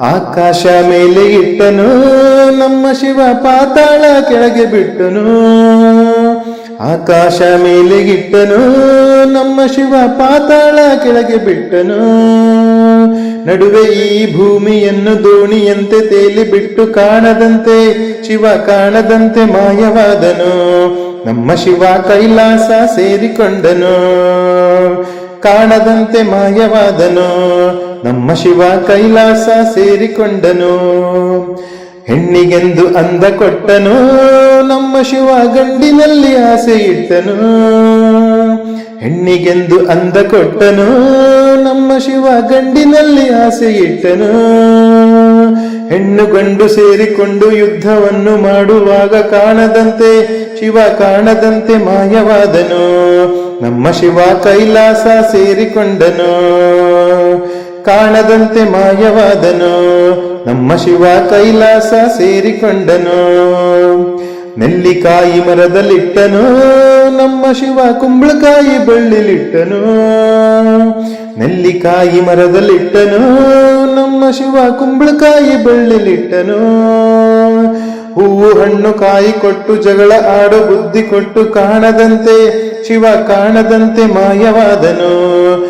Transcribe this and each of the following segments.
ಆಕಾಶ ಮೇಲೆ ಇಟ್ಟನು, ನಮ್ಮ ಶಿವ ಪಾತಾಳ ಕೆಳಗೆ ಬಿಟ್ಟನು. ಆಕಾಶ ಮೇಲೆ ಇಟ್ಟನು, ನಮ್ಮ ಶಿವ ಪಾತಾಳ ಕೆಳಗೆ ಬಿಟ್ಟನು. ನಡುವೆ ಈ ಭೂಮಿಯನ್ನು ದೋಣಿಯಂತೆ ತೇಲಿ ಬಿಟ್ಟು ಕಾಣದಂತೆ, ಶಿವ ಕಾಣದಂತೆ ಮಾಯವಾದನು. ನಮ್ಮ ಶಿವ ಕೈಲಾಸ ಸೇರಿಕೊಂಡನು. ಕಾಣದಂತೆ ಮಾಯವಾದನು. ನಮ್ಮ ಶಿವ ಕೈಲಾಸ ಸೇರಿಕೊಂಡನು, ಹೆಣ್ಣಿಗೆಂದು ಅಂದ ಕೊಟ್ಟನು, ನಮ್ಮ ಶಿವ ಗಂಡಿನಲ್ಲಿ ಆಸೆ ಇಟ್ಟನು, ಹೆಣ್ಣಿಗೆಂದು ಅಂದ ಕೊಟ್ಟನು, ನಮ್ಮ ಶಿವ ಗಂಡಿನಲ್ಲಿ ಆಸೆ ಇಟ್ಟನು, ಹೆಣ್ಣು ಗಂಡು ಸೇರಿಕೊಂಡು ಯುದ್ಧವನ್ನು ಮಾಡುವಾಗ ಕಾಣದಂತೆ, ಶಿವ ಕಾಣದಂತೆ ಮಾಯವಾದನು, ನಮ್ಮ ಶಿವ ಕೈಲಾಸ ಸೇರಿಕೊಂಡನು. ಕಾಣದಂತೆ ಮಾಯವಾದನು. ನಮ್ಮ ಶಿವ ಕೈಲಾಸ ಸೇರಿಕೊಂಡನು. ನೆಲ್ಲಿಕಾಯಿ ಮರದಲ್ಲಿಟ್ಟನು. ನಮ್ಮ ಶಿವ ಕುಂಬಳಕಾಯಿ ಬಳ್ಳಿಲಿಟ್ಟನು. ನೆಲ್ಲಿಕಾಯಿ ಮರದಲ್ಲಿಟ್ಟನು. ನಮ್ಮ ಶಿವ ಕುಂಬಳಕಾಯಿ ಬಳ್ಳಿಲಿಟ್ಟನು. ಹೂವು ಹಣ್ಣು ಕಾಯಿ ಕೊಟ್ಟು ಜಗಳ ಆಡು ಬುದ್ಧಿ ಕೊಟ್ಟು ಕಾಣದಂತೆ, ಶಿವ ಕಾಣದಂತೆ ಮಾಯವಾದನು.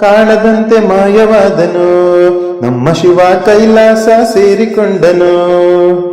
ಕಾಣದಂತೆ ಮಾಯವಾದನು. ನಮ್ಮ ಶಿವ ಕೈಲಾಸ ಸೇರಿಕೊಂಡನು.